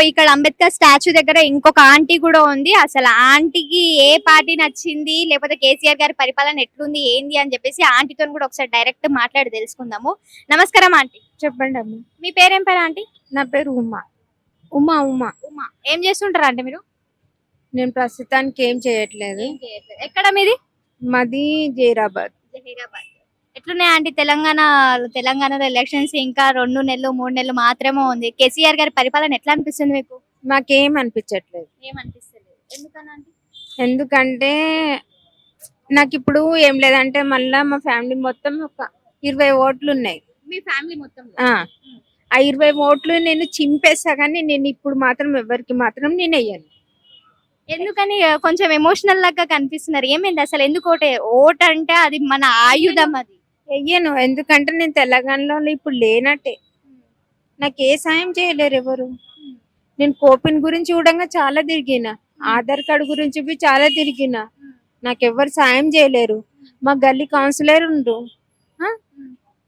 ఇక్కడ అంబేద్కర్ స్టాచ్యూ దగ్గర ఇంకొక ఆంటీ కూడా ఉంది. అసలు ఆంటీకి ఏ పార్టీ నచ్చింది? లేకపోతే కేసీఆర్ గారి పరిపాలన ఎట్లుంది? ఏంది? అని చెప్పేసి ఆంటీతో కూడా ఒకసారి డైరెక్ట్ మాట్లాడి తెలుసుకుందాము. నమస్కారం ఆంటీ. చెప్పండి అమ్మ. మీ పేరేం పేరు ఆంటీ? నా పేరు ఉమా. ఉమా ఉమా. ఉమా. ఏం చేస్తుంటారు అంటే మీరు? నేను ప్రస్తుతానికి ఏం చేయట్లేదు. ఎక్కడ మీది? మాది జైరాబాద్ జహీరాబాద్. ఎట్లున్నాయి ఆంటీ? తెలంగాణ తెలంగాణలో ఎలక్షన్స్ ఇంకా రెండు నెలలు మూడు నెలలు మాత్రమే ఉంది. కేసీఆర్ గారి పరిపాలన ఎట్లా అనిపిస్తుంది మీకు? మాకేం అనిపించట్లేదు. ఆంటీ? ఎందుకంటే నాకు ఇప్పుడు ఏం లేదంటే మళ్ళా మా ఫ్యామిలీ మొత్తం ఒక ఇరవై ఓట్లు ఉన్నాయి మీ ఫ్యామిలీ మొత్తం? ఆ. ఆ ఇరవై ఓట్లు నేను చింపేస్తా కానీ నేను ఇప్పుడు మాత్రం ఎవరికి మాత్రం నేను వెయ్యను. ఎందుకని? కొంచెం ఎమోషనల్ లాగా కనిపిస్తున్నారు. ఏమైంది అసలు? ఎందుకు ఓటే? ఓట్ అంటే అది మన ఆయుధం అది. వెయ్యను ఎందుకంటే నేను తెలంగాణలో ఇప్పుడు లేనట్టే. నాకు ఏ సాయం చేయలేరు ఎవరు. నేను కోపిన్ గురించి కూడా చాలా తిరిగిన. ఆధార్ కార్డు గురించి చాలా తిరిగిన. నాకు సాయం చేయలేరు. మా గల్లీ కౌన్సిలర్ ఉండు.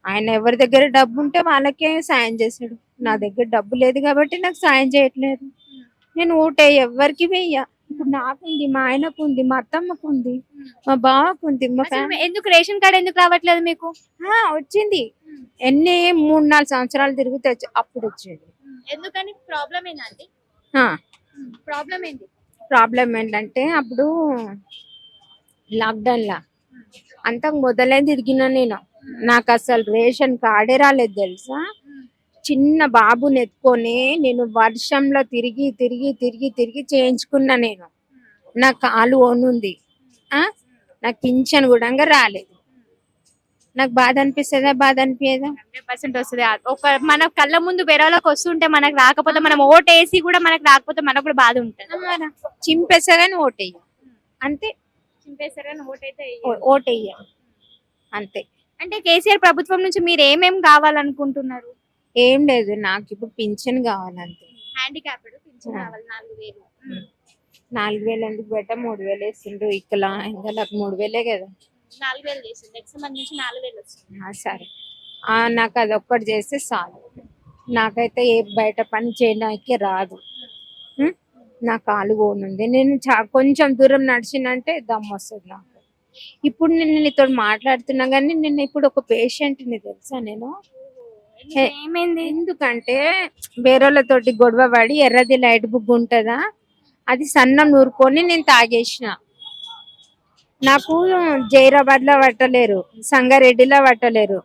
ఆయన ఎవరి దగ్గర డబ్బు ఉంటే వాళ్ళకే సాయం చేశాడు. నా దగ్గర డబ్బు లేదు కాబట్టి నాకు సాయం చేయట్లేదు. నేను ఊటే ఎవరికి వెయ్య. ఇప్పుడు నాకుంది మా ఆయనకు ఉంది మా అత్తమ్మకు ఉంది మా బావకు ఉంది మా అసలు ఎందుకు రేషన్ కార్డ్ ఎందుకు రావట్లేదు మీకు? వచ్చింది. ఎన్ని మూడు నాలుగు సంవత్సరాలు తిరిగితే వచ్చి- అప్పుడు వచ్చింది. ఎందుకని? ప్రాబ్లం ఏంటండి ప్రాబ్లం ఏంటి ప్రాబ్లం ఏంటంటే అప్పుడు లాక్డౌన్ లా. అంతకు మొదలే తిరిగిన నేను. నాకు అసలు రేషన్ కార్డే రాలేదు తెలుసా? చిన్న బాబుని ఎత్తుకొని నేను వర్షంలో తిరిగి తిరిగి తిరిగి తిరిగి చేయించుకున్నా నేను. నా కాలు ఓనుంది ఆ? నాకు పింఛన్ కూడా రాలేదు. నాకు బాధ అనిపిస్తుందా? బాధ అనిపించదా హండ్రెడ్ పర్సెంట్ వస్తుంది. ఒక మన కళ్ళ ముందు వేరేవాళ్ళకి వస్తుంటే మనకు రాకపోతే మనం ఓట్ వేసి కూడా మనకు రాకపోతే మనకు కూడా బాధ ఉంటుంది. చింపేసా కానీ ఓటేయ. అంతే. చింపేశారని ఓట్ అయితే ఓ- ఓటేయ అంతే. అంటే కేసీఆర్ ప్రభుత్వం నుంచి మీరు ఏమేం కావాలనుకుంటున్నారు? ఏం లేదు నాకు ఇప్పుడు పింఛన్ కావాలంతే. Handicapped pension. కావాలి నాలుగు వేలు నాలుగు వేలు ఎందుకు పెట్ట? మూడు వేలు వేసిండ్రు ఇక్కడ ఇంకా నాకు మూడు వేలే కదా. నాలుగు వేలు చేసింది నెక్స్ట్ మంత్ నుంచి నాలుగు వేలు వస్తుంది సరే. ఆ, నాకు అది ఒక్కటి చేస్తే చాలు. నాకైతే ఏ బయట పని చేయడానికి రాదు? నా కాలు పోనుంది. నేను చా కొంచెం దూరం నడిచినంటే దమ్ వస్తుంది నాకు. ఇప్పుడు నేను నీతో మాట్లాడుతున్నా కానీ నేను ఇప్పుడు ఒక పేషెంట్ని తెలుసా నేను? ఏమైంది ఎందుకంటే వేరేళ్ళతోటి గొడవ పడి ఎర్రది లైట్ బుక్ ఉంటుందా? అది సన్నం నూరుకొని నేను తాగేసిన. నాకు జైరాబాద్లో పట్టలేరు సంగారెడ్డిలో పట్టలేరు.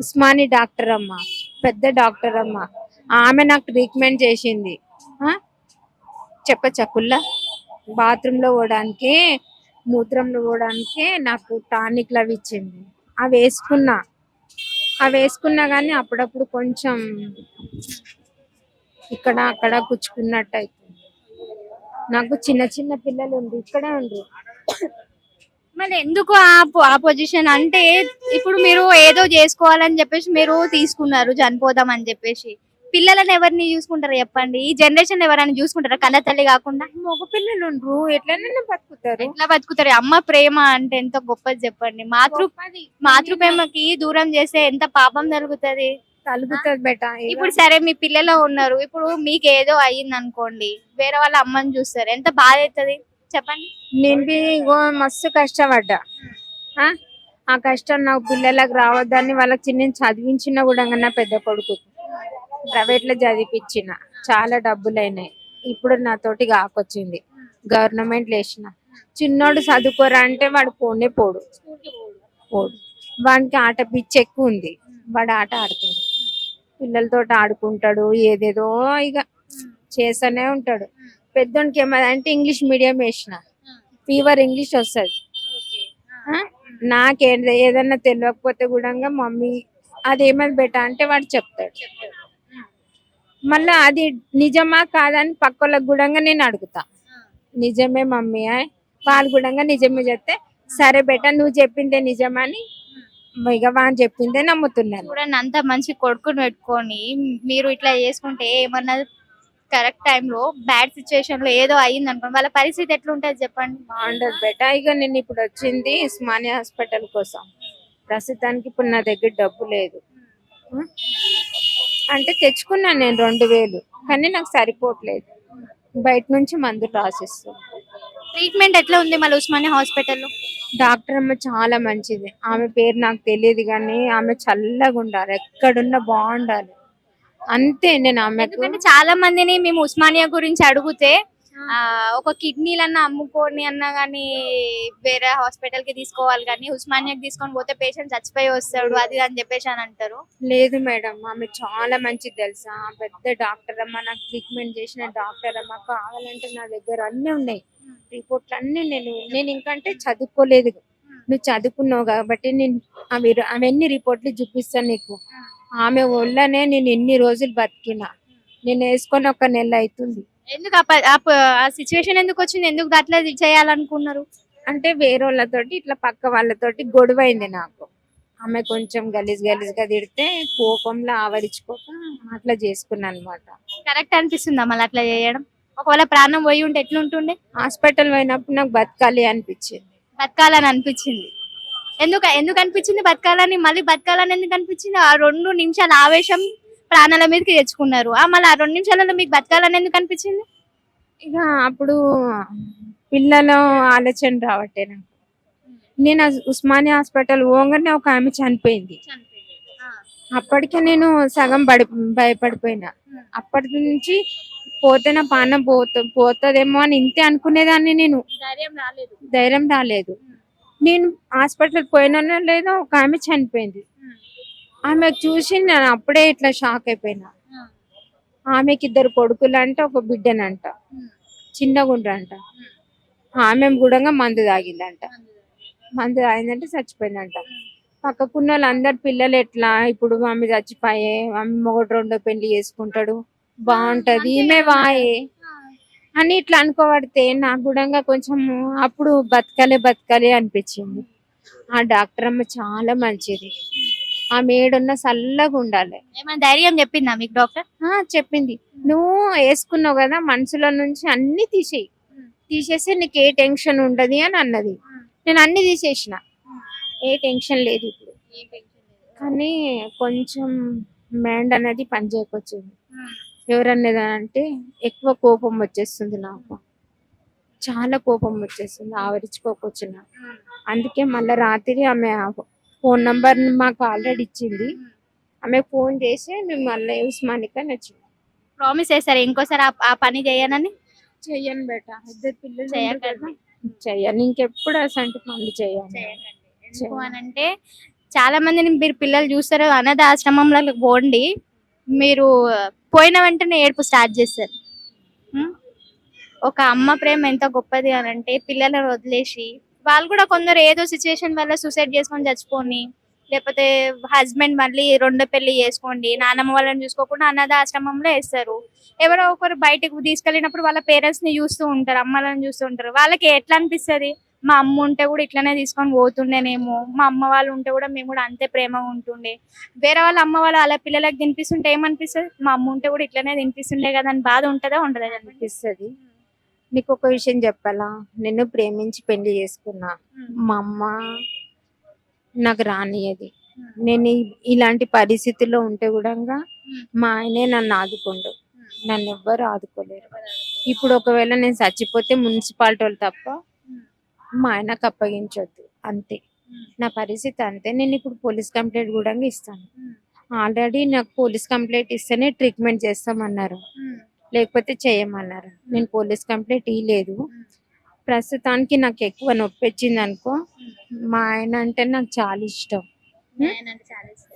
ఉస్మాని డాక్టర్ అమ్మ పెద్ద డాక్టర్ అమ్మ. ఆమె నాకు ట్రీట్మెంట్ చేసింది. ఆ? చెప్ప చక్కుల్లా బాత్రూంలో పోవడానికి మూత్రంలో పోవడానికి నాకు టానిక్లు అవి ఇచ్చింది. అవి వేసుకున్నా. అవి వేసుకున్నా కానీ అప్పుడప్పుడు కొంచెం ఇక్కడ అక్కడ గుచ్చుకున్నట్టు అవుతుంది నాకు చిన్న చిన్న పిల్లలు ఉంది ఇక్కడే ఉండ్రు. మరి ఎందుకు ఆ ఆ పొజిషన్? అంటే ఇప్పుడు మీరు ఏదో చేసుకోవాలని చెప్పేసి మీరు తీసుకున్నారు చనిపోదాం అని చెప్పేసి. పిల్లలను ఎవరిని చూసుకుంటారు చెప్పండి? ఈ జనరేషన్ ఎవరైనా చూసుకుంటారా? కన్న తల్లి కాకుండా? మగ పిల్లలు ఉండ్రు. బతుకుతారు. ఎట్లా బతుకుతారు? అమ్మ ప్రేమ అంటే ఎంత గొప్పది చెప్పండి. మాతృ. మాతృ ప్రేమకి దూరం చేస్తే ఎంత పాపం జరుగుతది కలుగుతుంది బెట. ఇప్పుడు సరే మీ పిల్లలు ఉన్నారు. ఇప్పుడు మీకు ఏదో అయ్యింది అనుకోండి వేరే వాళ్ళ అమ్మని చూస్తారు. ఎంత బాధ అవుతుంది చెప్పండి. నేను మస్తు కష్టపడ్డా. ఆ? ఆ కష్టం నాకు పిల్లలకు రావద్దని వాళ్ళకి చిన్న చదివించిన కూడా నా పెద్ద కొడుకు ప్రైవేట్లో చదివిపించిన చాలా డబ్బులు అయినాయి ఇప్పుడు నాతోటి కాకొచ్చింది గవర్నమెంట్ లేచిన. చిన్నోడు చదువుకోరా అంటే వాడు పోనే పోడు. పోడు. వానికి ఆట పిచ్చి ఎక్కువ ఉంది వాడు ఆట ఆడతాడు. పిల్లలతో ఆడుకుంటాడు. ఏదేదో ఇక చేస్తూనే ఉంటాడు. పెద్దోనికి ఏమదంటే ఇంగ్లీష్ మీడియం వేసిన. ఫీవర్ ఇంగ్లీష్ వస్తుంది. నాకేం ఏదన్నా తెలియకపోతే కూడా మమ్మీ అదేమది బెట అంటే వాడు చెప్తాడు. మళ్ళా అది నిజమా కాదని పక్కలకు కూడా నేను అడుగుతా. నిజమే మమ్మీ అని. వాళ్ళు కూడా నిజమే చెప్తే సరే బెట నువ్వు చెప్పిందే నిజమని ఇక వాళ్ళు చెప్పిందే నమ్ముతున్నాను. చూడండి అంత మంచి కొడుకుని పెట్టుకొని మీరు ఇట్లా చేసుకుంటే ఏమన్నా కరెక్ట్ టైంలో బ్యాడ్ సిచ్యువేషన్లో ఏదో అయ్యింది అనుకోండి వాళ్ళ పరిస్థితి ఎట్లుంటది చెప్పండి? బాగుండదు బెట ఇక నేను ఇప్పుడు వచ్చింది ఉస్మానియా హాస్పిటల్ కోసం. ప్రస్తుతానికి ఇప్పుడు నా దగ్గర డబ్బు లేదు? అంటే తెచ్చుకున్నాను నేను రెండు వేలు కానీ నాకు సరిపోవట్లేదు. బయట నుంచి మందు రాసిస్తాను ట్రీట్మెంట్ ఎట్లా ఉంది మళ్ళీ ఉస్మానియా హాస్పిటల్లో డాక్టర్ అమ్మ చాలా మంచిది. ఆమె పేరు నాకు తెలియదు కానీ ఆమె చల్లగా ఉండాలి ఎక్కడున్నా బాగుండాలి. అంతే నేను ఎందుకంటే చాలా మందిని మేము ఉస్మానియా గురించి అడిగితే ఒక కిడ్నీలన్నా అమ్ముకొని అన్నా కానీ వేరే హాస్పిటల్కి తీసుకోవాలి కానీ ఉస్మానియాకి తీసుకొని పోతే పేషెంట్ చచ్చిపోయి వస్తాడు అది అని చెప్పేసి అని అంటారు. లేదు మేడం ఆమె చాలా మంచిది తెలుసా? పెద్ద డాక్టర్ అమ్మ నాకు ట్రీట్మెంట్ చేసిన డాక్టర్ అమ్మ కావాలంటే నా దగ్గర అన్ని ఉన్నాయి. రిపోర్ట్లు అన్ని నేను నేను ఇంకంటే చదువుకోలేదు. నువ్వు చదువుకున్నావు కాబట్టి నేను అవి అవన్నీ రిపోర్ట్లు చూపిస్తాను నీకు. ఆమె వల్లనే నేను ఎన్ని రోజులు బతికినా. నేను వేసుకొని ఒక నెల అవుతుంది. ఎందుకు ఆ సిచ్యువేషన్ ఎందుకు వచ్చింది? ఎందుకు అట్లా చేయాలనుకున్నారు? అంటే వేరే వాళ్ళతోటి ఇట్లా పక్క వాళ్ళతోటి గొడవ అయింది నాకు. ఆమె కొంచెం గలీజ్ గలీజ్గా తిడితే కోపంలో ఆవరించుకోక అట్లా చేసుకున్నా అనమాట కరెక్ట్ అనిపిస్తుందా మళ్ళీ అట్లా చేయడం? ఒకవేళ ప్రాణం పోయి ఉంటే ఎట్లుంటుండే? హాస్పిటల్ పోయినప్పుడు నాకు బతకాలి అనిపించింది. బతకాలని అనిపించింది. ఎందుకు ఎందుకు అనిపించింది బతకాలని? మళ్ళీ బతకాలని ఎందుకు అనిపించింది? ఆ రెండు నిమిషాల ఆవేశం ప్రాణాల మీదకి తెచ్చుకున్నారు మళ్ళీ ఆ రెండు నిమిషాలలో మీకు బతకాలని ఎందుకు అనిపించింది? ఇక అప్పుడు పిల్లల ఆలోచన రావట్టే నాకు. నేను ఉస్మానియా హాస్పిటల్ పోగానే ఒక ఆమె చనిపోయింది. అప్పటికే నేను సగం పడి భయపడిపోయినా. అప్పటి నుంచి పోతే నా పానం పోత పోతుందేమో అని ఇంతే అనుకునేదాన్ని నేను. ధైర్యం రాలేదు. నేను హాస్పిటల్ పోయినానో లేదో ఒక ఆమె చనిపోయింది. ఆమె చూసి నేను అప్పుడే ఇట్లా షాక్ అయిపోయినా. ఆమెకి ఇద్దరు కొడుకులంట ఒక బిడ్డనంట. చిన్నగుండ్రంట. ఆమె కూడా మందు తాగిందంట. మందు తాగిందంటే చచ్చిపోయిందంట. పక్కకున్న వాళ్ళందరు పిల్లలు ఎట్లా? ఇప్పుడు ఆమె చచ్చిపోయే ఆమె మొగడు రెండో పెళ్ళి చేసుకుంటాడు. బాగుంటది. ఈమె వాయే. అని ఇట్లా అనుకోబడితే నాకు కూడా కొంచెం అప్పుడు బతకాలి బతకాలి అనిపించింది. ఆ డాక్టర్ అమ్మ చాలా మంచిది. ఆ మేడున్న చల్లగా ఉండాలి. ఏమైనా ధైర్యం చెప్పిందా మీకు డాక్టర్? చెప్పింది. నువ్వు వేసుకున్నావు కదా మనసులో నుంచి అన్ని తీసేయి. తీసేస్తే నీకు ఏ టెన్షన్ ఉండదు అని అన్నది. నేను అన్ని తీసేసిన. ఏ టెన్షన్ లేదు ఇప్పుడు. కానీ కొంచెం మైండ్ అనేది పని చేయకొచ్చింది. ఎవరనేది అంటే ఎక్కువ కోపం వచ్చేస్తుంది నాకు. చాలా కోపం వచ్చేస్తుంది ఆవరించుకోకొచ్చిన. అందుకే మళ్ళీ రాత్రి ఆమె ఫోన్ నంబర్ మాకు ఆల్రెడీ ఇచ్చింది. ఆమె ఫోన్ చేసి మేము మళ్ళీ ఉస్మానికా నచ్చింది ప్రామిస్ చేస్తారు ఇంకోసారి ఆ- ఆ పని చేయనని? చెయ్యను బేట. ఇద్దరు పిల్లలు చేయకండి. చెయ్యను. ఇంకెప్పుడు అసంటి పనులు చేయను ఎందుకు అని అంటే చాలా మందిని మీరు పిల్లలు చూస్తారు. అనాథ ఆశ్రమంలో పోండి. మీరు పోయిన వెంటనే ఏడుపు స్టార్ట్ చేస్తారు. ఉం? ఒక అమ్మ ప్రేమ ఎంత గొప్పది అని అంటే పిల్లలను వదిలేసి వాళ్ళు కూడా కొందరు ఏదో సిచ్యువేషన్ వల్ల సూసైడ్ చేసుకొని చచ్చిపోని లేకపోతే హస్బెండ్ మళ్ళీ రెండో పెళ్ళి చేసుకోండి నానమ్మ వాళ్ళని చూసుకోకుండా అనాథ ఆశ్రమంలో వేస్తారు. ఎవరో ఒకరు బయటకు తీసుకెళ్ళినప్పుడు వాళ్ళ పేరెంట్స్ని చూస్తూ ఉంటారు అమ్మలను చూస్తూ ఉంటారు. వాళ్ళకి ఎట్లా అనిపిస్తది? మా అమ్మ ఉంటే కూడా ఇట్లనే తీసుకొని పోతుండేనేమో. మా అమ్మ వాళ్ళు ఉంటే కూడా మేము కూడా అంతే ప్రేమ ఉంటుండే. వేరే వాళ్ళ అమ్మ వాళ్ళు అలా పిల్లలకు తినిపిస్తుంటే ఏమనిపిస్తుంది? మా అమ్మ ఉంటే కూడా ఇట్లానే తినిపిస్తుండే కదా అని బాధ ఉంటుందా ఉండదా? అనిపిస్తుంది. నీకు ఒక విషయం చెప్పాలా? నిన్ను ప్రేమించి పెళ్ళి చేసుకున్నా. మా అమ్మ నాకు రానియది నేను ఇలాంటి పరిస్థితుల్లో ఉంటే కూడా మా ఆయనే నన్ను ఆదుకోండు. నన్ను ఎవ్వరు ఆదుకోలేరు. ఇప్పుడు ఒకవేళ నేను చచ్చిపోతే మున్సిపాలిటీ వాళ్ళు తప్ప మా ఆయనకు అప్పగించొద్దు. అంతే. నా పరిస్థితి అంతే. నేను ఇప్పుడు పోలీస్ కంప్లైంట్ కూడా ఇస్తాను. ఆల్రెడీ నాకు పోలీస్ కంప్లైంట్ ఇస్తేనే ట్రీట్మెంట్ చేస్తామన్నారు. లేకపోతే చేయమన్నారు. నేను పోలీస్ కంప్లైంట్ ఇవ్వలేదు ప్రస్తుతానికి నాకు ఎక్కువ నొప్పి వచ్చింది అనుకో మా ఆయన అంటే నాకు చాలా ఇష్టం.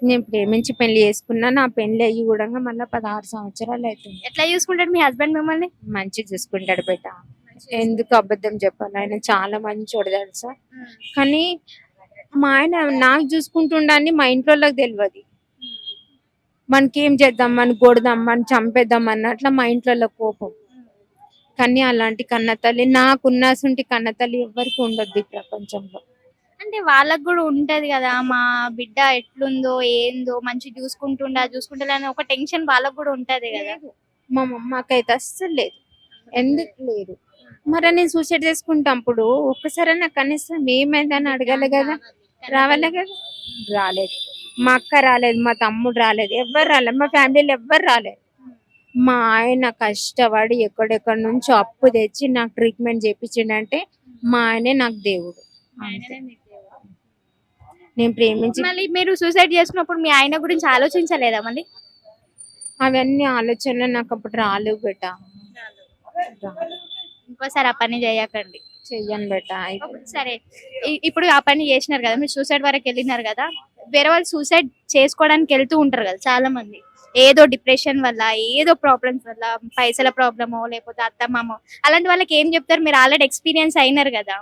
నేను ప్రేమించి పెళ్ళి చేసుకున్నా నా పెళ్ళి అయ్యి కూడా మళ్ళీ పదహారు సంవత్సరాలు అవుతుంది. ఎట్లా చూసుకుంటాడు మీ హస్బెండ్ మిమ్మల్ని? మంచి చూసుకుంటాడు బేట. ఎందుకు అబద్ధం చెప్పాలి? ఆయన చాలా మంచోడు తెలుసా? కానీ మా ఆయన నాకు చూసుకుంటుండని మా ఇంట్లో వాళ్ళకి తెలియదు. మనకి ఏం చేద్దాం మన కొడదాం మన చంపేద్దాం అన్నట్ల మా ఇంట్లో కోపం. కానీ అలాంటి కన్న తల్లి నాకున్నసంటి కన్న తల్లి ఎవరికి ఉండొద్దు ఈ ప్రపంచంలో. అంటే వాళ్ళకు కూడా ఉంటది కదా మా బిడ్డ ఎట్లుందో ఏందో మంచి చూసుకుంటుండా చూసుకుంటా అని ఒక టెన్షన్ వాళ్ళకు కూడా ఉంటది కదా. మా మమ్మకైతే అస్సలు లేదు. ఎందుకు లేదు? మరి నేను సూసైడ్ చేసుకుంటప్పుడు ఒక్కసారి నాకు కనీసం ఏమైందని అడగాలి కదా? రావాలి కదా? రాలేదు. మా అక్క రాలేదు మా తమ్ముడు రాలేదు ఎవ్వరు రాలేదు మా ఫ్యామిలీలో ఎవ్వరు రాలేదు. మా ఆయన కష్టపడి ఎక్కడెక్కడి నుంచో అప్పు తెచ్చి నాకు ట్రీట్మెంట్ చేయించిండంటే మా ఆయనే నాకు దేవుడు. నేను ప్రేమించి మళ్ళీ మీరు సూసైడ్ చేసుకున్నప్పుడు మీ ఆయన గురించి ఆలోచించలేదా మళ్ళీ? అవన్నీ ఆలోచనలు నాకు అప్పుడు రాలేవు బెట. ఇంకోసారి ఆ పని చేయకండి. చెయ్యను బెట సరే ఇప్పుడు ఆ పని చేసినారు కదా మీరు సూసైడ్ వరకు వెళ్ళినారు కదా వేరే వాళ్ళు సూసైడ్ చేసుకోవడానికి వెళ్తూ ఉంటారు కదా చాలా మంది ఏదో డిప్రెషన్ వల్ల ఏదో ప్రాబ్లమ్స్ వల్ల పైసల ప్రాబ్లమో లేకపోతే అత్తమ్మమో అలాంటి వాళ్ళకి ఏం చెప్తారు? మీరు ఆల్రెడీ ఎక్స్పీరియన్స్ అయినారు కదా.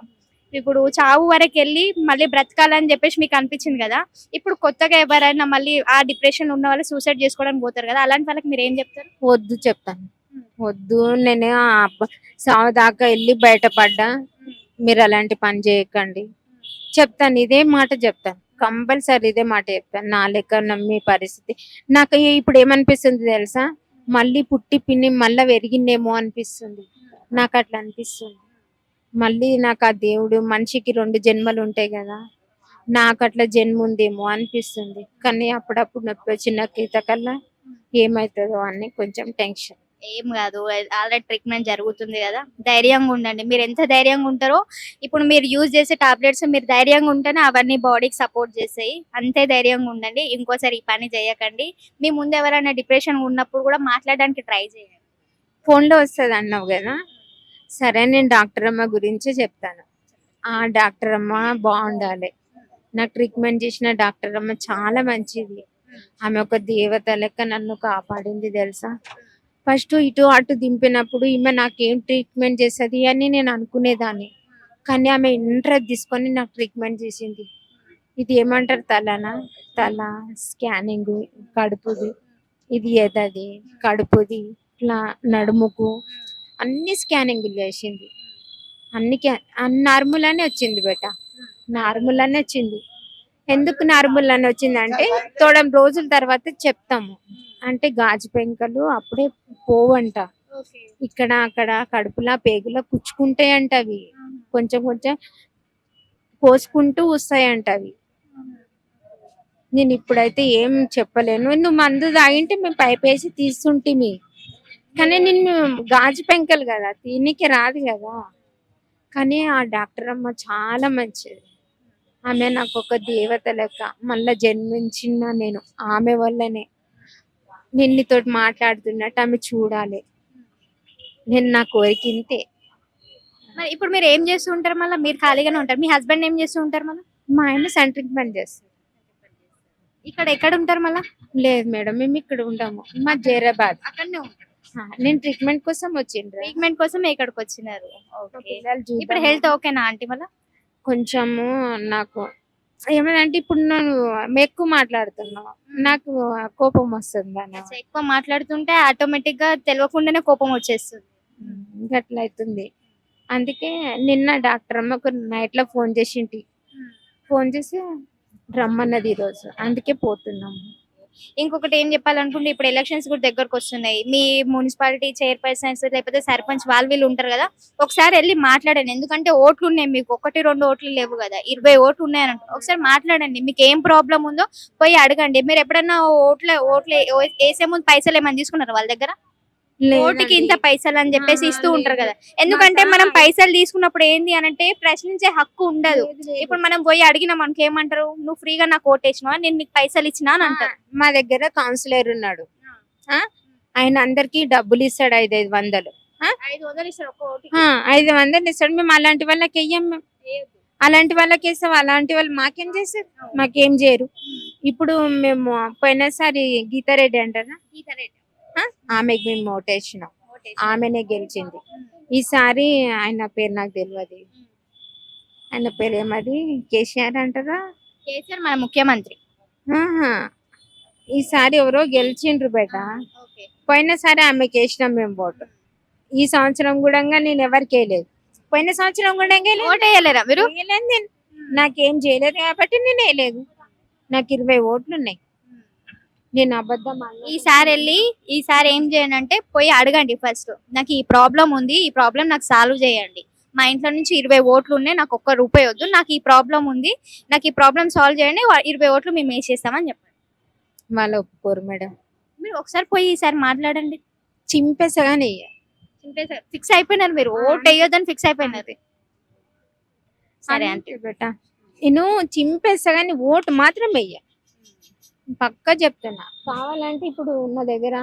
ఇప్పుడు చావు వరకు వెళ్ళి మళ్ళీ బ్రతకాలని చెప్పేసి మీకు అనిపించింది కదా. ఇప్పుడు కొత్తగా ఎవరైనా మళ్ళీ ఆ డిప్రెషన్ ఉన్న వాళ్ళు సూసైడ్ చేసుకోవడానికి పోతారు కదా. అలాంటి వాళ్ళకి మీరు ఏం చెప్తారు? వద్దు చెప్తాను. వద్దు. నేను సావు దాకా వెళ్ళి బయటపడ్డా. మీరు అలాంటి పని చేయకండి. చెప్తాను. ఇదే మాట చెప్తాను. కంపల్సరీ ఇదే మాట చెప్తాను నా లెక్క నమ్మే పరిస్థితి. నాకు ఇప్పుడు ఏమనిపిస్తుంది తెలుసా? మళ్ళీ పుట్టి పిన్ని మళ్ళీ పెరిగిందేమో అనిపిస్తుంది. నాకు అట్లా అనిపిస్తుంది. మళ్ళీ నాకు ఆ దేవుడు మనిషికి రెండు జన్మలు ఉంటాయి కదా. నాకు అట్లా జన్మ ఉందేమో అనిపిస్తుంది. కానీ అప్పుడప్పుడు నొప్పి వచ్చిన కీతకల్లా ఏమవుతుందో అని కొంచెం టెన్షన్. ఏం కాదు. ఆల్రెడీ ట్రీట్మెంట్ జరుగుతుంది కదా. ధైర్యంగా ఉండండి. మీరు ఎంత ధైర్యంగా ఉంటారో ఇప్పుడు మీరు యూజ్ చేసే టాబ్లెట్స్ మీరు ధైర్యంగా ఉంటేనే అవన్నీ బాడీకి సపోర్ట్ చేస్తాయి అంతే ధైర్యంగా ఉండండి. ఇంకోసారి ఈ పని చేయకండి. మీ ముందు ఎవరైనా డిప్రెషన్ ఉన్నప్పుడు కూడా మాట్లాడడానికి ట్రై చేయండి. ఫోన్లో వస్తుంది అన్నావు కదా. సరే నేను డాక్టర్ అమ్మ గురించే చెప్తాను. ఆ డాక్టర్ అమ్మ బాగుండాలి. నాకు ట్రీట్మెంట్ చేసిన డాక్టర్ అమ్మ చాలా మంచిది. ఆమె ఒక దేవత లెక్క నన్ను కాపాడింది తెలుసా? ఫస్ట్ ఇటు అటు దింపినప్పుడు ఈమె నాకేం ట్రీట్మెంట్ చేస్తుంది అని నేను అనుకునేదాన్ని. కానీ ఆమె ఇంట్రెస్ట్ తీసుకొని నాకు ట్రీట్మెంట్ చేసింది. ఇది ఏమంటారు? తలనా? తల స్కానింగ్ కడుపుది. ఇది ఎదది కడుపుది ఇట్లా నడుముకు అన్ని స్కానింగ్ చేసింది. అన్ని నార్మల్ అని వచ్చింది బేట. నార్మల్ అని వచ్చింది. ఎందుకు నార్మల్ అని వచ్చింది అంటే తోడం రోజుల తర్వాత చెప్తాము. అంటే గాజు పెంకలు అప్పుడే పోవంట. ఇక్కడ అక్కడ కడుపులా పేగులా కుచ్చుకుంటాయంట అవి. కొంచెం కొంచెం కోసుకుంటూ వస్తాయంట అవి. నేను ఇప్పుడైతే ఏం చెప్పలేను. నువ్వు మందు తాగింటే మేము పైప్ వేసి తీస్తుంటిమి. కానీ నిన్ను గాజు పెంకలు కదా దీనికి రాదు కదా. కానీ ఆ డాక్టర్ అమ్మ చాలా మంచిది. ఆమె నాకు ఒక దేవత లెక్క. మళ్ళా జన్మించిన నేను. ఆమె వల్లనే. నిన్నితోటి మాట్లాడుతున్నట్టు ఆమె చూడాలి. నేను నా కోరిక ఇంతే. మరి ఇప్పుడు మీరు ఏం చేస్తూ ఉంటారు మళ్ళీ? మీరు ఖాళీగానే ఉంటారు. మీ హస్బెండ్ ఏం చేస్తూ ఉంటారు మళ్ళీ? మా ఆయన సన్ ట్రీట్మెంట్ చేస్తాడు ఇక్కడ ఎక్కడ ఉంటారు మళ్ళీ? లేదు మేడం మేము ఇక్కడ ఉండము మా జైరాబాద్. అక్కడనే ఉంటారు. ఆ, నేను ట్రీట్మెంట్ కోసం వచ్చిండ్రు. ట్రీట్మెంట్ కోసం ఇక్కడికి వచ్చినారు. ఇప్పుడు. హెల్త్ ఓకేనా ఆంటీ మళ్ళీ? కొంచెము నాకు ఏమంటే ఇప్పుడు నేను ఎక్కువ మాట్లాడుతున్నావు. నాకు కోపం వస్తుంది అన్న ఎక్కువ మాట్లాడుతుంటే ఆటోమేటిక్గా తెలియకుండానే కోపం వచ్చేస్తుంది. అట్లా అవుతుంది అందుకే నిన్న డాక్టర్ అమ్మకు నైట్లో ఫోన్ చేసింటి. ఫోన్ చేసి రమ్మన్నది ఈరోజు. అందుకే పోతున్నాము. ఇంకొకటి ఏం చెప్పాలనుకుంటే ఇప్పుడు ఎలక్షన్స్ కూడా దగ్గరకు వస్తున్నాయి. మీ మున్సిపాలిటీ చైర్పర్సన్స్ లేకపోతే సర్పంచ్ వాళ్ళు వీళ్ళు ఉంటారు కదా ఒకసారి వెళ్ళి మాట్లాడండి. ఎందుకంటే ఓట్లు ఉన్నాయి మీకు. ఒకటి రెండు ఓట్లు లేవు కదా. ఇరవై ఓట్లు ఉన్నాయని ఒకసారి మాట్లాడండి. మీకు ఏం ప్రాబ్లం ఉందో పోయి అడగండి. మీరు ఎప్పుడన్నా ఓట్ల ఓట్లు వేసే ముందు పైసలు ఏమైనా తీసుకున్నారు వాళ్ళ దగ్గర? ఓటుకి ఇంత పైసలు అని చెప్పేసి ఇస్తూ ఉంటారు కదా. ఎందుకంటే మనం పైసలు తీసుకున్నప్పుడు ఏంది అని అంటే ప్రశ్నించే హక్కు ఉండదు. ఇప్పుడు మనం పోయి అడిగినాం మనకి ఏమంటారు? నువ్వు ఫ్రీగా నాకు ఓటేసినావా నేను నీకు పైసలు ఇచ్చినా? అని అంటారు. మా దగ్గర కౌన్సిలర్ ఉన్నాడు. ఆ? ఆయన అందరికి డబ్బులు ఇస్తాడు ఐదు ఐదు వందలు. ఐదు వందలు ఇస్తాడు మేము అలాంటి వాళ్ళకి వెయ్యం మేము అలాంటి వాళ్ళకి వేస్తాం అలాంటి వాళ్ళు మాకేం చేస్తారు? మాకేం చేయరు. ఇప్పుడు మేము పోయినసారి గీతారెడ్డి అంటారా? గీత రేట్. ఆ? ఆమెకి మేము ఓటేసినాం. ఓటేసి. ఆమెనే గెలిచింది. ఈసారి ఆయన పేరు నాకు తెలియదు ఆయన పేరు ఏమది? కేసీఆర్ అంటారా? కేసీఆర్ మన ముఖ్యమంత్రి. ఈసారి ఎవరో గెలిచిండ్రు బేట. పోయినసారి ఆమెకి వేసినాం మేము ఓటు. ఈ సంవత్సరం కూడా నేను ఎవరికి వేయలేదు. పోయిన సంవత్సరం కూడా. ఓట్ వేయలేరా మీరు? నాకేం చేయలేదు కాబట్టి నేను వేయలేదు. నాకు ఇరవై ఓట్లు ఉన్నాయి. నేను అబద్ధం. ఈసారి వెళ్ళి ఈసారి ఏం చేయండి అంటే పోయి అడగండి ఫస్ట్ నాకు ఈ ప్రాబ్లం ఉంది ఈ ప్రాబ్లం నాకు సాల్వ్ చేయండి. మా ఇంట్లో నుంచి ఇరవై ఓట్లు ఉన్నాయి నాకు ఒక్క రూపాయి వద్దు. నాకు ఈ ప్రాబ్లం ఉంది నాకు ఈ ప్రాబ్లం సాల్వ్ చేయండి వా- ఇరవై ఓట్లు మేము వేసేస్తామని చెప్పండి. వాళ్ళు ఒప్పుకోరు మేడం. మీరు ఒకసారి పోయి ఈసారి మాట్లాడండి. చింపేసగానే ఫిక్స్ అయిపోయినారు మీరు. ఓట్ వేయొద్దని ఫిక్స్ అయిపోయినారు. సరే అంటే బేట. నేను చింపేస్తా కానీ ఓటు మాత్రం వెయ్య. పక్కా చెప్తున్నా. కావాలంటే ఇప్పుడు నా దగ్గర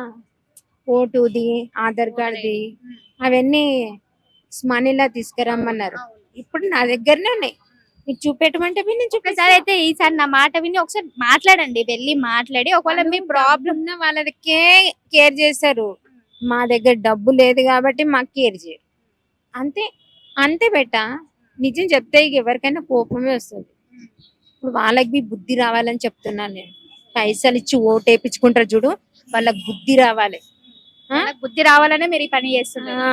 ఓటుది ఆధార్ కార్డుది అవన్నీ మనీలా తీసుకురమ్మన్నారు. ఇప్పుడు నా దగ్గరనే ఉన్నాయి. మీకు చూపెట్టమంటే నేను చూపిస్తాను అయితే ఈసారి నా మాట విని ఒకసారి మాట్లాడండి వెళ్ళి మాట్లాడి. ఒకవేళ మీ ప్రాబ్లం ఉన్న వాళ్ళకే కేర్ చేస్తారు. మా దగ్గర డబ్బు లేదు కాబట్టి మాకు కేర్ చేయరు. అంతే అంతే బెట్ట నిజం చెప్తే ఇక ఎవరికైనా కోపమే వస్తుంది. ఇప్పుడు వాళ్ళకి బుద్ధి రావాలని చెప్తున్నాను నేను. పైసలు ఇచ్చి ఓటు వేయించుకుంటారు చూడు వాళ్ళకి బుద్ధి రావాలి? బుద్ధి రావాలనే మీరు ఈ పని చేస్తున్నారు.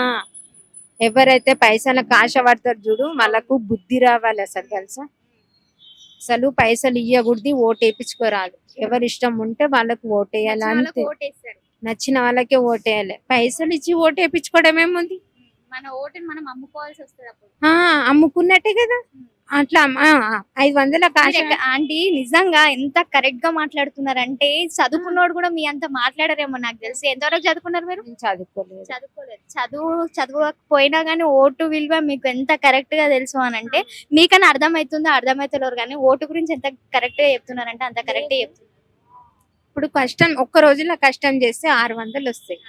ఎవరైతే పైసలకు ఆశ పడతారు చూడు వాళ్ళకు బుద్ధి రావాలి అసలు తెలుసా? అసలు పైసలు ఇయ్యకూడదు ఓటు వేయించుకోరాదు ఎవరి ఇష్టం ఉంటే వాళ్ళకు ఓటు వేయాలి వాళ్ళకి అంతే. ఓటేస్తారు. నచ్చిన వాళ్ళకే ఓటు వేయాలి పైసలు ఇచ్చి ఓటు వేయించుకోవడం ఏముంది? మన ఓటుని మనం అమ్ముకోవాల్సి వస్తుంది అమ్ముకున్నట్టే కదా? అట్లా ఐదు వందల ఆంటీ నిజంగా ఎంత కరెక్ట్గా మాట్లాడుతున్నారంటే చదువుకున్నోడు కూడా మీ అంత మాట్లాడరేమో నాకు తెలిసి. ఎంతవరకు చదువుకున్నారు మీరు? చదువుకోలేదు. చదువుకోలేదు. చదువు చదువుకపోయినా గానీ ఓటు విలువ మీకు ఎంత కరెక్ట్గా తెలుసు అని అంటే మీకన్నా అర్థమవుతుందో అర్థమవుతలేరు కానీ ఓటు గురించి ఎంత కరెక్ట్గా చెప్తున్నారంటే అంత కరెక్ట్గా చెప్తున్నారు ఇప్పుడు కష్టం ఒక్క రోజులో కష్టం చేస్తే ఆరు వందలు వస్తాయి?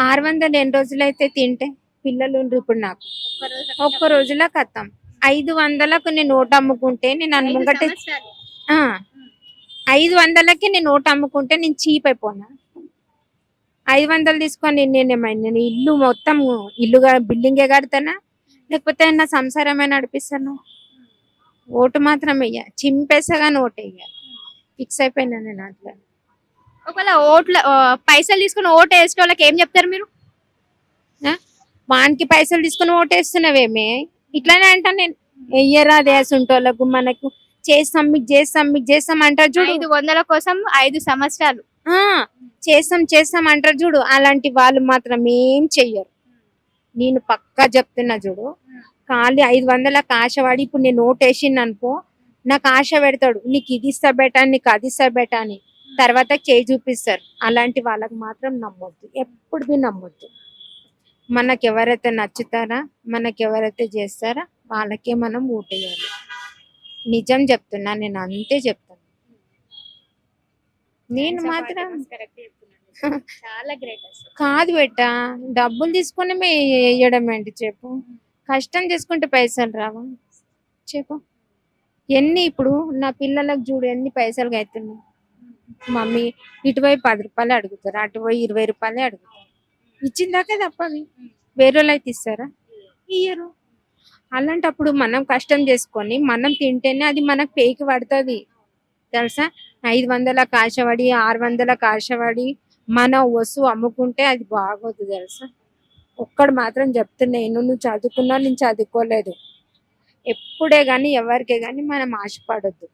ఆరు వందలు ఎన్ని రోజులైతే తింటే? పిల్లలు ఉండ్రు ఇప్పుడు నాకు. ఒక్క రోజులో కత్తాం. ఐదు వందలకు నేను ఓటు అమ్ముకుంటే నేను. ఆ, ఐదు వందలకి నేను ఓటు అమ్ముకుంటే నేను చీప్ అయిపోనా? ఐదు వందలు తీసుకొని నేను ఏమైనా నేను ఇల్లు మొత్తం ఇల్లుగా బిల్డింగే కడతానా? లేకపోతే నా సంసారమే నడిపిస్తాను? ఓటు మాత్రం వెయ్య చింపేసగానే ఓటు వెయ్య ఫిక్స్ అయిపోయినా నేను అట్లా. ఒకవేళ ఓట్ల పైసలు తీసుకుని ఓటు వేసే వాళ్ళకి ఏం చెప్తారు మీరు? వానికి పైసలు తీసుకుని ఓటేస్తున్నావేమే ఇట్లానే అంటా నేను. వెయ్యరా దేశంటోళ్ళకు మనకు చేస్తాం మీకు చేస్తాం మీకు చేస్తాం అంటారు చూడు. ఐదు వందల కోసం ఐదు సంవత్సరాలు. ఆ చేస్తాం చేస్తాం అంటారు చూడు. అలాంటి వాళ్ళు మాత్రం ఏం చెయ్యరు. నేను పక్కా చెప్తున్నా చూడు. ఖాళీ ఐదు వందలకు ఆశపడి ఇప్పుడు నేను ఓటు వేసింది అనుకో. నాకు ఆశ పెడతాడు నీకు ఇది ఇస్తా బెటా నీకు అది ఇస్తా బెటా అని. తర్వాత చేయి చూపిస్తారు. అలాంటి వాళ్ళకి మాత్రం నమ్మొద్దు. ఎప్పుడు బి నమ్మొద్దు. మనకి ఎవరైతే నచ్చుతారా మనకి ఎవరైతే చేస్తారా వాళ్ళకే మనం ఓటేయాలి నిజం చెప్తున్నా నేను అంతే చెప్తాను నేను మాత్రం చాలా గ్రేట్ కాదు బెట్ట డబ్బులు తీసుకుని వేయడం ఏంటి చెప్పు? కష్టం చేసుకుంటే పైసలు రావా? చెప్పు. ఎన్ని ఇప్పుడు నా పిల్లలకు చూడు ఎన్ని పైసలు అవుతున్నాయి మమ్మీ ఇటువైపు పది రూపాయలు అడుగుతారు అటువైపు ఇరవై రూపాయలే అడుగుతారు. ఇచ్చిందాకే తప్పవి వేరే వాళ్ళు అయితే ఇస్తారా? ఇయ్యరు. అలాంటప్పుడు మనం కష్టం చేసుకొని మనం తింటేనే అది మనకు పేకి పడుతుంది. తెలుసా? ఐదు వందల కాశవాడి ఆరు వందల కాశవాడి మన వస్తువు అమ్ముకుంటే అది బాగోదు తెలుసా? ఒక్కడు మాత్రం చెప్తున్నాను నువ్వు చదువుకున్నా నేను చదువుకోలేదు. ఎప్పుడే కానీ ఎవరికే కానీ మనం ఆశపడొద్దు.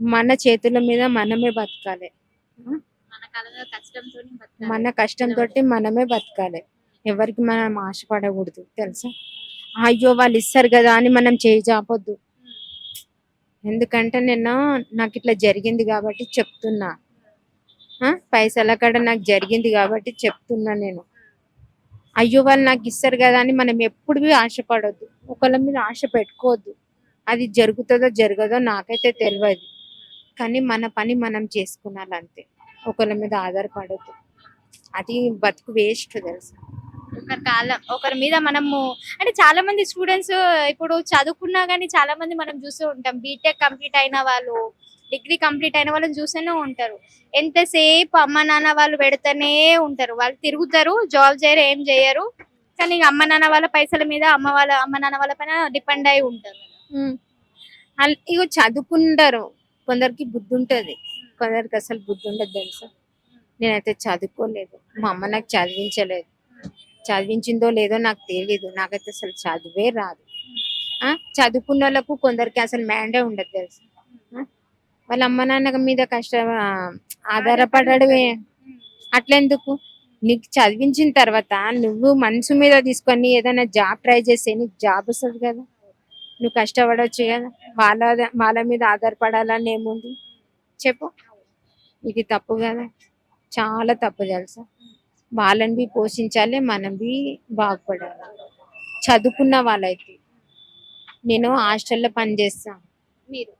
మన చేతుల మీద మనమే బతకాలి. మన కష్టంతో మన కష్టంతో మనమే బతకాలి. ఎవరికి మనం ఆశపడకూడదు తెలుసా? అయ్యో వాళ్ళు ఇస్తారు కదా అని మనం చేయి చాపొద్దు. ఎందుకంటే నేను నాకు ఇట్లా జరిగింది కాబట్టి చెప్తున్నా? పైసల కాడ నాకు జరిగింది కాబట్టి చెప్తున్నా నేను. అయ్యో వాళ్ళు నాకు ఇస్తారు కదా అని మనం ఎప్పుడు ఆశపడొద్దు. ఒకళ్ళ మీద ఆశ పెట్టుకోవద్దు. అది జరుగుతుందో జరగదో నాకైతే తెలియదు కానీ మన పని మనం చేసుకున్నాలి ఒకళ్ళ మీద ఆధారపడొద్దు. అది బతుకు వేస్ట్ తెలుసా? ఒకరి కాలం ఒకరి మీద మనము అంటే చాలా మంది స్టూడెంట్స్ ఇప్పుడు చదువుకున్నా గానీ చాలా మంది మనం చూస్తూ ఉంటాం బీటెక్ కంప్లీట్ అయిన వాళ్ళు డిగ్రీ కంప్లీట్ అయిన వాళ్ళని చూస్తూనే ఉంటారు. ఎంతసేపు అమ్మ నాన్న వాళ్ళు పెడుతూనే ఉంటారు. వాళ్ళు తిరుగుతారు జాబ్ చేయరు ఏం చేయరు. కానీ ఇక అమ్మ నాన్న వాళ్ళ పైసల మీద అమ్మ వాళ్ళ అమ్మ నాన్న వాళ్ళ పైన డిపెండ్ అయి ఉంటారు. ఇగో చదువుకుంటారు. కొందరికి బుద్ధి ఉంటది కొందరికి అసలు బుద్ధి ఉండదు తెలుసా? నేనైతే చదువుకోలేదు. మా అమ్మ నాకు చదివించలేదు. చదివించిందో లేదో నాకు తెలియదు నాకైతే అసలు చదివే రాదు. ఆ? చదువుకున్న వాళ్ళకు కొందరికి అసలు మ్యాండే ఉండదు తెలుసా? వాళ్ళ అమ్మ నాన్న మీద కష్ట ఆ, ఆధారపడడమే. అట్లెందుకు? నీకు చదివించిన తర్వాత నువ్వు మనసు మీద తీసుకొని ఏదైనా జాబ్ ట్రై చేస్తే నీకు జాబ్ వస్తుంది కదా? నువ్వు కష్టపడవచ్చు కదా? వాళ్ళ వాళ్ళ మీద ఆధారపడాలని ఏముంది? చెప్పు. ఇది తప్పు కదా. చాలా తప్పు తెలుసా. వాళ్ళని బి పోషించాలి మనం బి బాగుపడాలి. చదువుకున్న వాళ్ళైతే నేను హాస్టల్లో పనిచేస్తా మీరు?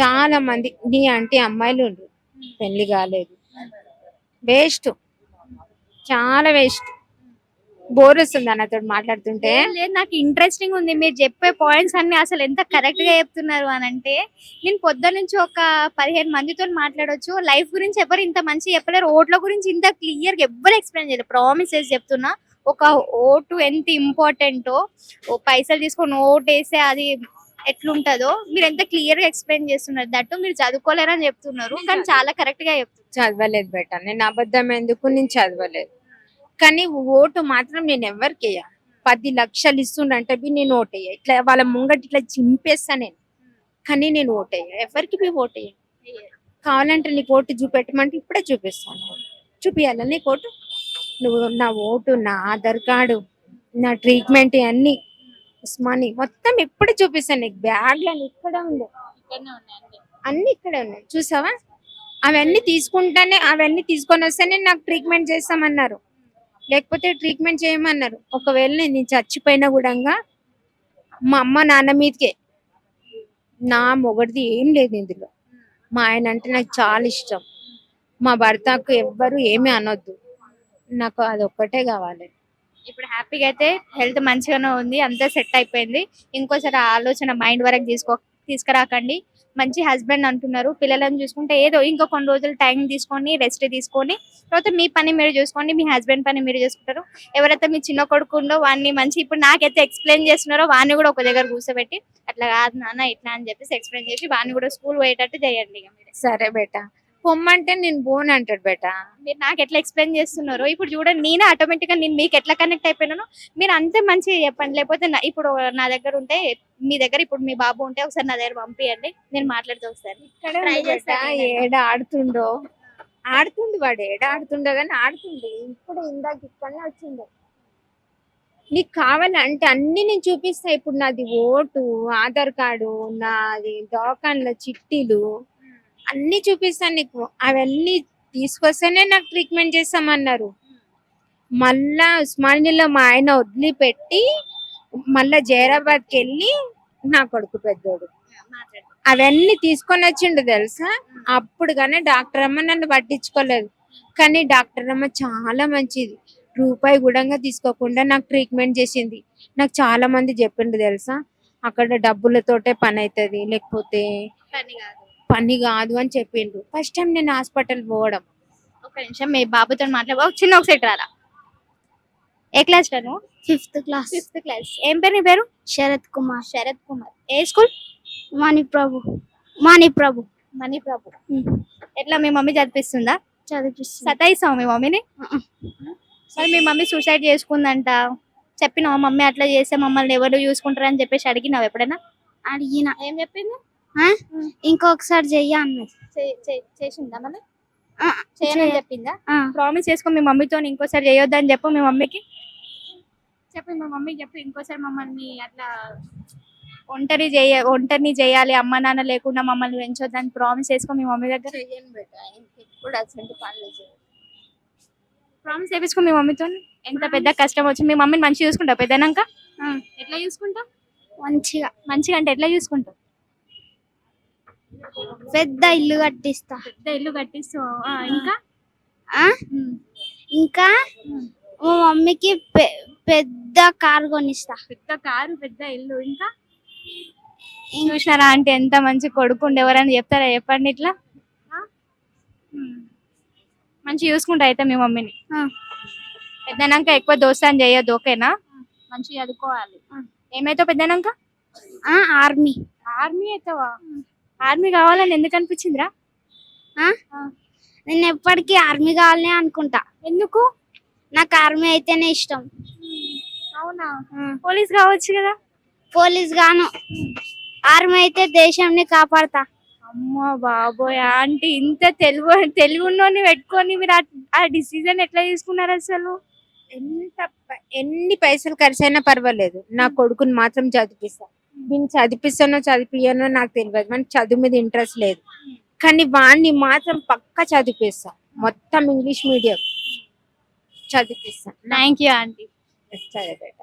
చాలా మంది నీ అంటే అమ్మాయిలు పెళ్ళి కాలేదు. వేస్ట్. చాలా వేస్ట్. బోర్ వస్తుంది అన్నతో మాట్లాడుతుంటే. లేదు నాకు ఇంట్రెస్టింగ్ ఉంది. మీరు చెప్పే పాయింట్స్ అన్ని అసలు ఎంత కరెక్ట్గా చెప్తున్నారు అని అంటే నేను పొద్దు నుంచి ఒక పదిహేను మందితో మాట్లాడొచ్చు. లైఫ్ గురించి ఎవరు ఇంత మంచి చెప్పలేరు. ఓట్ల గురించి ఇంత క్లియర్గా ఎవ్వరు ఎక్స్ప్లెయిన్ చేయలేదు. ప్రామిసెస్ చెప్తున్నా. ఒక ఓటు ఎంత ఇంపార్టెంటో ఓ పైసలు తీసుకొని ఓటు వేస్తే అది ఎట్లుంటదో మీరు ఎంత క్లియర్గా ఎక్స్ప్లెయిన్ చేస్తున్నారు. దట్టు మీరు చదువుకోలేరని చెప్తున్నారు. కానీ చాలా కరెక్ట్గా చెప్తున్నారు చదవలేదు బెట. నేను అబద్ధం ఎందుకు? నేను చదవలేదు. కానీ ఓటు మాత్రం నేను ఎవరికి వేయ? పది లక్షలు ఇస్తుండంటే బి నేను ఓటేయ ఇట్లా వాళ్ళ ముంగట ఇట్లా చింపేస్తా నేను. కానీ నేను ఓటేయ ఎవరికి బి ఓటేయ కావాలంటే నీకు ఓటు చూపెట్టమంటే ఇప్పుడే చూపిస్తాను. చూపియాలా నీకు ఓటు? నువ్వు నా ఓటు నా ఆధార్ కార్డు నా ట్రీట్మెంట్ అన్ని. ఉస్మాని మొత్తం ఇప్పుడే చూపిస్తాను నీకు. బ్యాగ్లో ఇక్కడ ఉంది అన్ని ఇక్కడే ఉన్నాయి. చూసావా? అవన్నీ తీసుకుంటానే అవన్నీ తీసుకొని వస్తేనే నాకు ట్రీట్మెంట్ చేస్తామన్నారు. లేకపోతే ట్రీట్మెంట్ చేయమన్నారు. ఒకవేళ నేను చచ్చిపోయినా కూడా మా అమ్మ నాన్న మీదకే. నా మొగడిది ఏం లేదు ఇందులో. మా ఆయన అంటే నాకు చాలా ఇష్టం. మా భర్తకు ఎవ్వరు ఏమీ అనొద్దు. నాకు అది ఒక్కటే కావాలి. ఇప్పుడు హ్యాపీగా అయితే హెల్త్ మంచిగానే ఉంది. అంతా సెట్ అయిపోయింది. ఇంకోసారి ఆలోచన మైండ్ వరకు తీసుకో తీసుకురాకండి. మంచి హస్బెండ్ అంటున్నారు. పిల్లలను చూసుకుంటే ఏదో ఇంకో కొన్ని రోజులు టైం తీసుకొని రెస్ట్ తీసుకొని తర్వాత మీ పని మీరు చూసుకోండి మీ హస్బెండ్ పని మీరు చూసుకుంటారు. ఎవరైతే మీ చిన్న కొడుకుండో వాడిని మంచి ఇప్పుడు నాకైతే ఎక్స్ప్లెయిన్ చేస్తున్నారో వాడిని కూడా ఒక దగ్గర కూర్చోబెట్టి అట్లా కాదు నాన్న ఇట్లా అని చెప్పేసి ఎక్స్ప్లెయిన్ చేసి వాడిని కూడా స్కూల్ పోయేటట్టు చేయండి ఇక మీరు. సరే బేటా. పొమ్మంటే నేను బోన్ అంటాడు బేట. మీరు నాకు ఎట్లా ఎక్స్ప్లెయిన్ చేస్తున్నారో ఇప్పుడు చూడండి నేనే ఆటోమేటిక్గా నేను మీకు ఎట్లా కనెక్ట్ అయిపోయినానో మీరు అంతే మంచిగా చెప్పండి. లేకపోతే ఇప్పుడు నా దగ్గర ఉంటే మీ దగ్గర ఇప్పుడు మీ బాబు ఉంటే ఒకసారి నా దగ్గర పంపియండి నేను మాట్లాడుతూ ఒకసారి. ఏడ ఆడుతుండో. ఆడుతుండు వాడు ఏడ ఆడుతుండో కానీ ఆడుతుండు ఇప్పుడు ఇందాక ఇక్కడనే వచ్చిండు. నీకు కావాలంటే అన్ని నేను చూపిస్తా. ఇప్పుడు నాది ఓటు ఆధార్ కార్డు నాది దవాఖాన్ల చిట్టీలు. అన్ని చూపిస్తాను నీకు. అవన్నీ తీసుకొస్తేనే నాకు ట్రీట్మెంట్ చేస్తామన్నారు. మళ్ళా ఉస్మానియాలో మా ఆయన వదిలిపెట్టి మళ్ళా జైరాబాద్కి వెళ్ళి నా కొడుకు పెద్దోడు. అవన్నీ తీసుకొని వచ్చిండు తెలుసా? అప్పుడు కానీ డాక్టర్ అమ్మ నన్ను పట్టించుకోలేదు. కానీ డాక్టర్ అమ్మ చాలా మంచిది. రూపాయి కూడా తీసుకోకుండా నాకు ట్రీట్మెంట్ చేసింది. నాకు చాలా మంది చెప్పిండు తెలుసా? అక్కడ డబ్బులతోటే పని అవుతుంది. లేకపోతే పని కాదు అని చెప్పిండు ఫస్ట్ టైం నేను హాస్పిటల్ పోవడం. ఒక నిమిషం మీ బాబుతో మాట్లాడ చిన్న ఒక సెట్ రారా? ఏ క్లాస్ నువ్వు? ఫిఫ్త్ క్లాస్ ఫిఫ్త్ క్లాస్ ఏం పేరు నీ పేరు? శరత్ కుమార్. శరత్ కుమార్. ఏ స్కూల్? మణి ప్రభు. మణి ప్రభు. మనీ ప్రభు. ఎట్లా మీ మమ్మీ చదివిస్తుందా? చదివిస్తుంది. సతాయిస్తావు మీ మమ్మీని? మరి మీ మమ్మీ సూసైడ్ చేసుకుందంట. చెప్పినావు మమ్మీ అట్లా చేస్తే మమ్మల్ని ఎవరు చూసుకుంటారు అని చెప్పేసి అడిగినావు ఎప్పుడైనా? అడిగిన. ఏం చెప్పింది? ఇంకొకసారి చెయ్య అన్నది. చేసిందా మళ్ళీ? ఆ, చేయనని చేయ- చెప్పిందా? ప్రామిస్ చేసుకో మీ మమ్మీతో ఇంకోసారి చేయొద్దని చెప్పు మీ మమ్మీకి. చెప్పు మీ మమ్మీకి చెప్పు ఇంకోసారి మమ్మల్ని అట్లా ఒంటరి చేయ ఒంటరిని చేయాలి అమ్మ నాన్న లేకుండా మమ్మల్ని పెంచొద్దని ప్రామిస్ చేసుకో మీ మమ్మీ దగ్గర. ఇప్పుడు పనులు ప్రామిస్ చేపించుకో మీ మమ్మీతో. ఎంత పెద్ద కష్టం వచ్చి మీ మమ్మీని మంచిగా చూసుకుంటావు పెద్దనాక ఎట్లా చూసుకుంటావు? మంచిగా. మంచిగా అంటే ఎట్లా చూసుకుంటావు? పెద్ద ఇల్లు కట్టిస్తా. పెద్ద ఇల్లు కట్టిస్తావు? ఇంకా? ఇంకా. మా మమ్మీకి పె- పెద్ద కార్ కొనిస్తా. పెద్ద కారు పెద్ద ఇల్లు ఇంకా? చూసినారా అంటే ఎంత మంచి కొడుకు ఎవరని చెప్తారా చెప్పండి ఇట్లా. మంచి చూసుకుంటా అయితే మీ మమ్మీని. పెద్దనాక ఎక్కువ దోస్తాన్ని చేయొద్దు ఓకేనా? మంచి చదువుకోవాలి. ఏమైతే పెద్దనాక? ఆ, ఆర్మీ. ఆర్మీ అవుతావా ఆర్మీ కావాలని ఎందుకు అనిపించిందిరా? ఆ? నేను ఎప్పటికీ ఆర్మీ కావాలని అనుకుంటా. ఎందుకు? నాకు ఆర్మీ అయితేనే ఇష్టం. అవునా? పోలీస్ కావచ్చు కదా. పోలీస్ గాను. ఆర్మీ అయితే దేశంని కాపాడతా. అమ్మా బాబోయ్ ఆంటీ ఇంత తెలుగు తెలుగు ఉన్నోని పెట్టుకొని మీరు ఆ- డిసిజన్ ఎట్లా తీసుకున్నారు అసలు? ఎంత ప- ఎన్ని పైసలు ఖర్చు అయినా పర్వాలేదు. నా కొడుకుని మాత్రం చదివిస్తా. దీన్ని చదివిస్తానో చదివియనో నాకు తెలియదు మనకి చదువు మీద ఇంట్రెస్ట్ లేదు. కానీ వాడిని మాత్రం పక్క చదివిపిస్తా మొత్తం ఇంగ్లీష్ మీడియం. చదివిపిస్తా థ్యాంక్ యూ ఆంటీ సరే బేటా